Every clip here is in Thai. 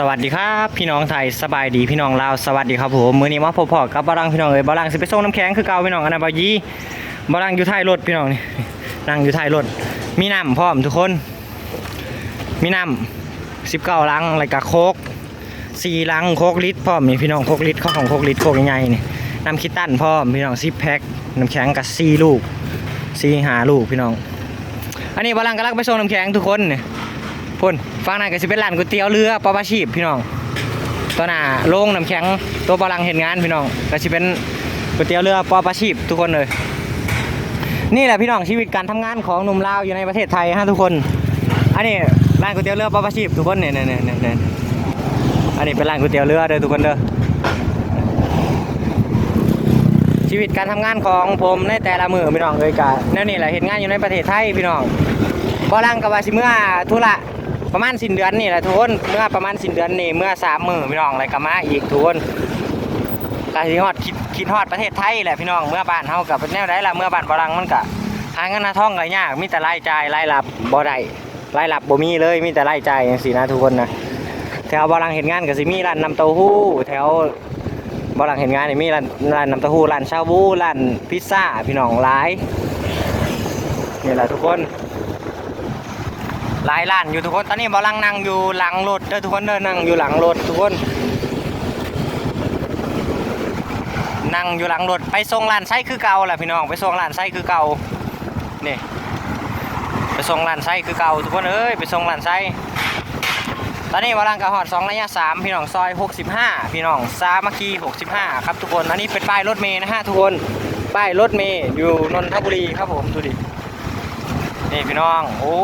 สวัสดีครับพี่น้องไทยสบายดีพี่น้องลาวสวัสดีครับผมมื้อนี้มาพบพอกับบารังพี่น้องเอ้ยบารังสิไปส่งน้ำแข็งคือเก่าพี่น้องอันนั้นบายีบารังอยู่ท้ายรถพี่น้องนี่นั่งอยู่ท้ายรถมีน้ำพร้อมทุกคน มีน้ำสิบเก้าลังอะไรกับโคกสี่ลังโคกลิตรพร้อมนี่พี่น้องโคกลิตรข้าวของโคกลิตรโคกใหญ่ๆนี่น้ำคิดตันพร้อมพี่น้องสิบแพ็คน้ำแข็งกับสี่ลูกสี่หาลูกพี่น้อง อันนี้บารังกำลังไปส่งน้ำแข็งทุกคนเนี่ยพ่น ฟังนั่นก็สิเป็นร้านก๋วยเตี๋ยวเรือปลาปลาชีพพี่น้องตัวหน้าโรงน้ำแข็งตัวบาลังเห็นงานพี่น้องก็สิเป็นก๋วยเตี๋ยวเรือปลาปลาชีพทุกคนเลยนี่แหละพี่น้องชีวิตการทำงานของหนุ่มลาวอยู่ในประเทศไทยฮะทุกคน อันนี้ร้านก๋วยเตี๋ยวเรือปลาปลาชีพทุกคนเนี่ยเนี่ยเนี่ยเนี่ยเนี่ยอันนี้เป็นร้านก๋วยเตี๋ยวเรือเด้อทุกคนเด้อชีวิตการทำงานของผมในแต่ละมือพี่น้องเลยกะแนวนี้แหละเห็นงานอยู่ในประเทศไทยพี่น้อง บอลังกับว่าสิเมื่อธุระประมาณสิ้นเดือนนี่แหละทุกคนเมื่อประมาณสิ้นเดือนนี่เมื่อสามมือพี่น้องอะไรก็มาอีกทุกคนกาสิฮอดคิดคิดฮอดประเทศไทยแหละพี่น้องเมื่อบ้านเฮากับแนวใดละเมื่อบ้านบอลังมันก็หาเงินหาทองก็ยากมีแต่รายจ่ายรายรับบ่ได้รายรับบ่มีเลยมีแต่รายจ่ายจังซี่นะทุกคนนะแถวบอลังเห็นงานก็สิมีร้านน้ำเต้าหู้ แถวบอลังเห็นงานนี่มีร้านร้านน้ำเต้าหู้ร้านชาบูร้านพิซซ่าพี่น้องหลายนี่แหละทุกคน หลายล้านอยู่ทุกคน ตอนนี้บอลังนั่งอยู่หลังรถเด้อทุกคนเด้อนั่งอยู่หลังรถทุกคน นั่งอยู่หลังรถไปส่งร้านไส้คือเก่าแหละพี่น้องไปส่งร้านไส้คือเก่านี่ไปส่งร้านไส้คือเก่าทุกคนเอ้ยไปส่งร้านไส้ตอนนี้บอลังกับหอดสองระยะสามพี่น้องซอย65พี่น้องสามัคคี65ครับทุกคนอันนี้เป็นป้ายรถเมย์นะฮะทุกคนป้ายรถเมย์อยู่นนทบุรีครับผมดูดินี่พี่น้อง โอ้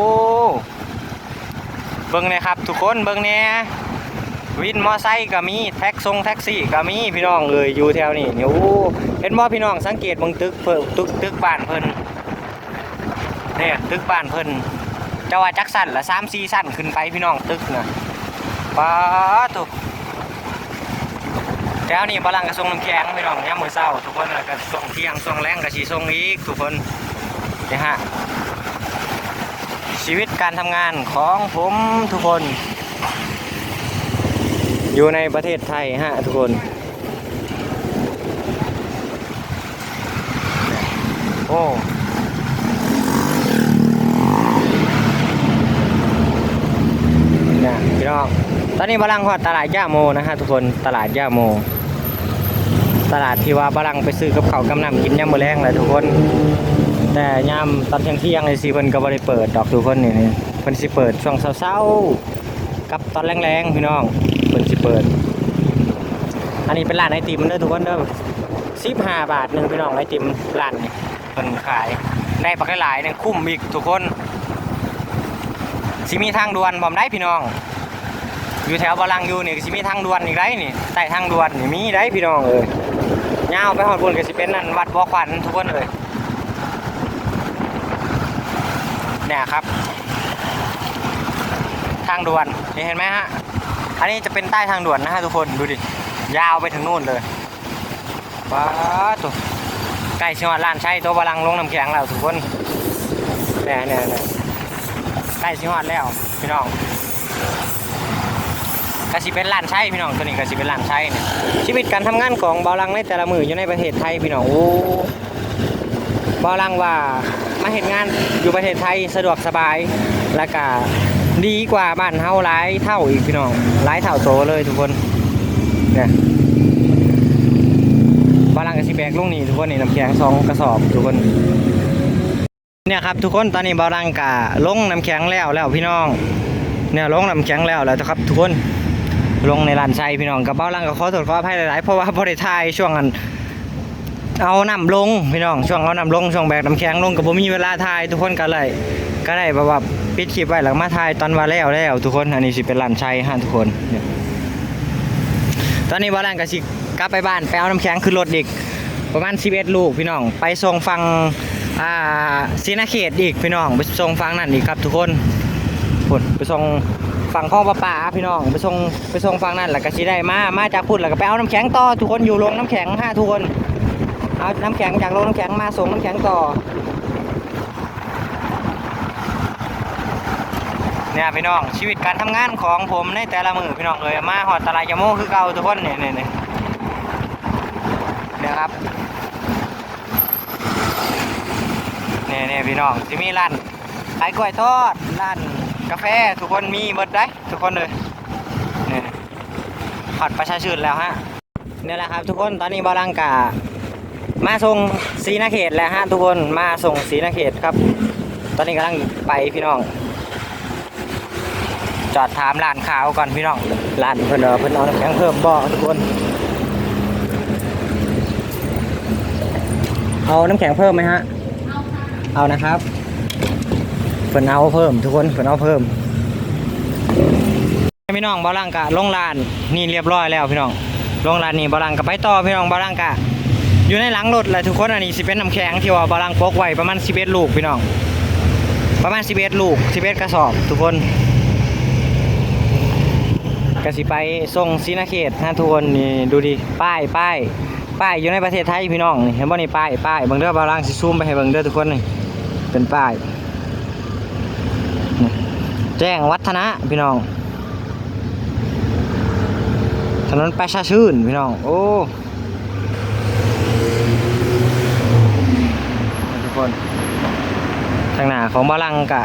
เบิ้งเนี่ยครับ ทุกคนเบิ้งเนี่ยวินมอไซค์ก็มีแท็กซงแท็กซี่ก็มีพี่น้องเอยอยู่แถวนี้นี่โอ้เห็นบ่พี่น้องสังเกตเบิ่งตึกเพิ่นตึกตึกบ้านเพิ่นเนี่ยตึกบ้านเพิ่นจะว่าจักสั้นละ3 4สั้นขึ้นไปพี่น้องตึกน่ะป้าตุแถวนี้บาลังกระทรงน้ำแข็งพี่น้องยามมื้อเช้า ทุกคนแล้วก็ส่งเที่ยงส่งแรงก็สิส่งอีกทุกคนนี่ฮะ ชีวิตการทำงานของผมทุกคน อยู่ในประเทศไทยฮะทุกคนโอ้นี่ยพี่น้อง ตอนนี้บาลังฮอดตลาดย่าโมนะฮะทุกคน ตลาดย่าโม ตลาดที่ว่าบาลังไปซื้อกับเขากำนำกินยามือแรงแหละทุกคน แต่ยามตอนเที่ยงเที่ยงเลยสิเพิ่นก็บ่ได้เปิดดอกทุกคนนี่นี่เพิ่นสิเปิดช่วงเช้าๆกับตอนแรงๆพี่น้องเพิ่นสิเปิด อันนี้เป็นร้านไอติมเด้อทุกคนเด้อ15บาทหนึงพี่น้องไอติมร้านนี่เพิ่นขายได้ปักหลายๆนึงคุ้มอีกทุกคนสิมีทางด่วนบ่มได้พี่น้อง อยู่แถวบาลังอยู่นี่สิมีทางด่วนอีกไรนี่ใต้ทางด่วนนี่มีได้พี่น้องเอ้ยยาวไปฮอดพุ่นก็สิเป็นนั่นวัดบ่อขวัญทุกคนเอ้ย เนี่ยครับ ทางด่วนนี่เห็นไหมฮะอันนี้จะเป็นใต้ทางด่วนนะฮะทุกคนดูดิยาวไปถึงนู่นเลยว้าตัวใกล้ชิวร้านใช่ตัวบาลังลงน้ำแข็งแล้วทุกคนเนี่ยเนี่ยเนี่ยใกล้ชิวแล้วพี่น้องกสิเป็นร้านใช่พี่น้องตัวนี้กสิเป็นร้านใช่เนี่ยชีวิตการทำงานของบาลังในแต่ละมืออยู่ในประเทศไทยพี่น้องโอ้บอลังว่า มาเห็นงานอยู่ประเทศไทยสะดวกสบายและก็ดีกว่าบ้านเฮาหลายเท่าอีกพี่น้องหลายเท่าโตเลยทุกคนเนี่ยบอลังกับสิแบกลุงนี่ทุกคนนี่น้ำแข็งสองกระสอบทุกคนเนี่ยครับทุกคนตอนนี้บอลังกะลงน้ำแข็งแล้วแล้วพี่น้องเนี่ยลงน้ำแข็งแล้วแล้วนะครับทุกคนลงในลานชัยพี่น้องกับบอลังก็ขอโทษขออภัยหลายๆเพราะว่าบริทายช่วงนั้น เอาน้ำลงพี่น้องช่วงเอาน้ำลงช่วงแบกน้ำแข็งลงกับผมมีเวลาถ่ายทุกคนก็เลยก็ได้แบบว่าปิดคลิปไว้หลังมาถ่ายตอนว่าแล้วแล้วทุกคนอันนี้สิเป็นลานชัยฮะทุกคน ตอนนี้ว่าแรงก็สิกลับไปบ้านไปเอาน้ำแข็งขึ้นรถอีกประมาณ 11 ลูกพี่น้องไปส่งฟังอ่าศรีนาเขตอีกพี่น้องไปส่งฟังนั่นอีกครับทุกคนพุ่นไปส่งฝั่งคลองประปาพี่น้องไปส่งไปส่งฟังนั่นแล้วก็สิได้มามาจากพุ่นแล้วก็ไปเอาน้ำแข็งต่อทุกคนอยู่โรงน้ำแข็งฮะทุกคน เอาน้ำแข็งจากโรงน้ำแข็งมาส่งน้ำแข็งต่อ เนี่ยพี่น้องชีวิตการทำงานของผมในแต่ละมือพี่น้องเลยมาหอดตลาดยาโมคือเก่าทุกคนเนี่ยเนี่ยเนี่ยเนี่ยครับเนี่ยเนี่ยพี่น้องจะมีร้านขายกล้วยทอดร้านกาแฟทุกคนมีหมดได้ทุกคนเลยเนี่ยหอดประชาชื่นแล้วฮะเนี่ยแหละครับทุกคนตอนนี้บาลังกา มาส่งสีนาเขตแล้วฮะทุกคนมาส่งสีนาเขตครับ ตอนนี้กำลังไปพี่น้อง จอดถามร้านขาวก่อนพี่น้องร้านเพิ่นเอาเพิ่นเอาน้ำแข็งเพิ่มบ่ทุกคนเอาน้ำแข็งเพิ่มไหมฮะเอานะครับเพิ่นเอาเพิ่ม ทุกคนเพิ่นเอาเพิ่มพี่น้องบาลังกะลงร้านนี่เรียบร้อยแล้วพี่น้องลงร้านนี่บาลังกะไปต่อพี่น้องบาลังกะ อยู่ในหลังรถแหละทุกคนอันนี้สิเป็นน้ำแข็งที่ว่าบาลังปกไว้ประมาณ11ลูกพี่น้อง ประมาณ11ลูก11กระสอบ ทุกคนกสิไปส่งซีนาเขตนะทุกคนนี่ดูดิป้ายป้ายป้ายอยู่ในประเทศไทยพี่น้องนี่เห็นบ่นี่ป้ายป้ายบิ่งเด้อบาลังสิซูมไปให้บิ่งเด้อทุกคนนี่เป็นป้ายแจ้งวัฒนะพี่น้อง ถนนประชาชื่นพี่น้อง โอ้ ทุกคนทางหน้าของบาลังกะ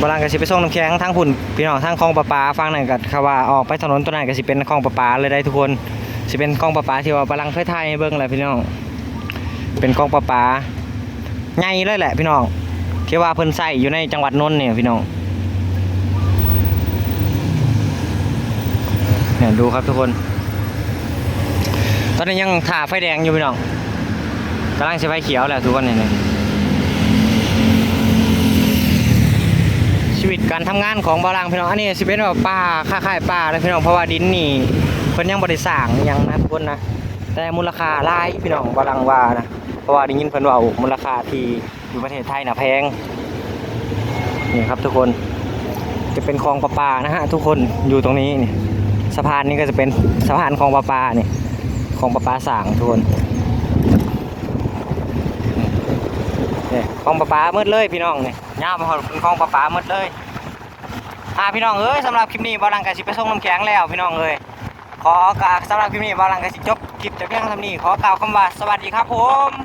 บาลังกะสิไปส่งน้ำแข็งทางพุ่นพี่น้องทางคลองประปาฟังหนั่นกะคว่าออกไปถนนตัวนั้นก็สิเป็นคลองประปาเลยได้ทุกคนสิเป็นคลองประปาที่ว่าบาลังเคยถ่ายเบิ่งแหละพี่น้องเป็นคลองประปาใหญ่เลยแหละพี่น้องที่ว่าเพิ่นใส่อยู่ในจังหวัดนนท์เนี่ยพี่น้องเนี่ยดูครับทุกคน ตอนนี้ยังถ่าไฟแดงอยู่พี่น้องกำลังใช้ไฟเขียวแหละทุกคนเนี่ยชีวิต การทำงานของบาลังพี่น้องอันนี้สิเป็นแบบป่าค่าขายป่าเลยพี่น้องเพราะว่าดินนี่เพิ่นยังบริสร้างยังนะทุกคนนะแต่มูลค่าหลายพี่น้องบาลังว่านะเพราะว่าได้ยินเพิ่นว่ามูลค่าที่อยู่ประเทศไทยน่ะแพงนี่ครับทุกคนจะเป็นคลองประปานะฮะทุกคนอยู่ตรงนี้นี่สะพานนี้ก็จะเป็นสะพานคลองประปานี่คลองประปาสางทุกคนเนี่ยคลองประปามืดเลยพี่น้องเนี่ยย่าวมาหอดคลองประปามืดเลย อ่าพี่น้องเอ้ยสำหรับคลิปนี้บาลังกาสิไปส่งน้ำแข็งแล้วพี่น้องเอ้ยขอกาสำหรับคลิปนี้บาลังกาสิจบคลิปแต่เพียงเท่านี้ขอกล่าวคำว่าสวัสดีครับผม